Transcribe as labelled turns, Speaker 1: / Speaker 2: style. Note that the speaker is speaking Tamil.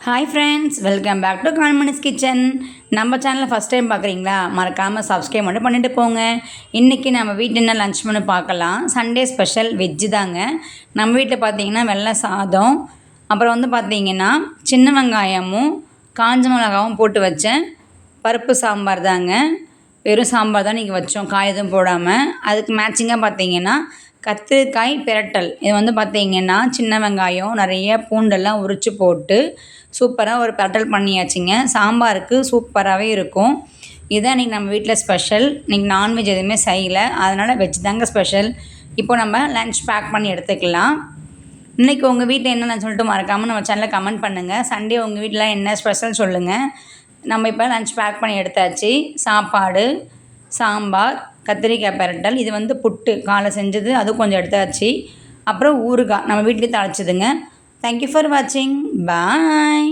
Speaker 1: Hi friends welcome back to Kanmani's kitchen நம்ம சேனலில் ஃபஸ்ட் டைம் பார்க்குறீங்களா? மறக்காமல் சப்ஸ்கிரைப் மட்டும் பண்ணிட்டு போங்க. இன்றைக்கி நம்ம வீட்டில் என்ன லன்ச் பண்ணி பார்க்கலாம். சண்டே ஸ்பெஷல் வெஜ்ஜு தாங்க. நம்ம வீட்டில் பார்த்தீங்கன்னா வெள்ளை சாதம் அப்புறம் வந்து பார்த்தீங்கன்னா சின்ன வெங்காயமும் காஞ்ச மிளகாவும் போட்டு வச்சேன். பருப்பு சாம்பார் தாங்க. வெறும் சாம்பார் தான் இன்றைக்கி வச்சோம் காய் எதுவும் போடாமல் அதுக்கு மேட்சிங்காக பார்த்தீங்கன்னா கத்திரிக்காய் பிரட்டல். இது வந்து பார்த்திங்கன்னா சின்ன வெங்காயம் நிறைய பூண்டெல்லாம் உரித்து போட்டு சூப்பராக ஒரு பிரட்டல் பண்ணியாச்சுங்க. சாம்பாருக்கு சூப்பராகவே இருக்கும். இதுதான் இன்றைக்கி நம்ம வீட்டில் ஸ்பெஷல் இன்றைக்கி நான்வெஜ் எதுவுமே செய்யலை. அதனால் வெஜ் தாங்க ஸ்பெஷல் இப்போ நம்ம லன்ச் பேக் பண்ணி எடுத்துக்கலாம். இன்றைக்கி உங்கள் வீட்டில் என்னென்னு சொல்லிட்டு மறக்காமல் நம்ம சேனலில் கமெண்ட் பண்ணுங்கள் சண்டே உங்கள் வீட்டில் என்ன ஸ்பெஷல் சொல்லுங்கள் நம்ம இப்போ லன்ச் பேக் பண்ணி எடுத்தாச்சு. சாப்பாடு சாம்பார் கத்திரிக்காய் பரட்டல் இது வந்து புட்டு. காலை செஞ்சது அதுவும் கொஞ்சம் எடுத்தாச்சு. அப்புறம் ஊறுகாய். நம்ம வீட்லேயே தழைச்சிதுங்க தேங்க்யூ ஃபார் வாட்சிங் பாய்